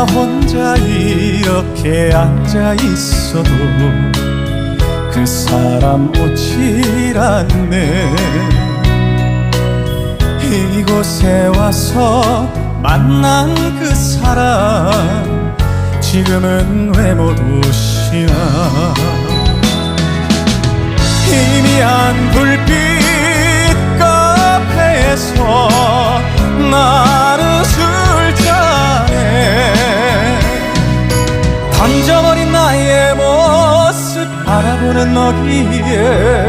나 혼자 이렇게 앉아 있어도 그 사람 오질 않네. 이곳에 와서 만난 그 사람 지금은 왜 못 오시나 희미한 던져버린 나의 모습. 바라보는 너기에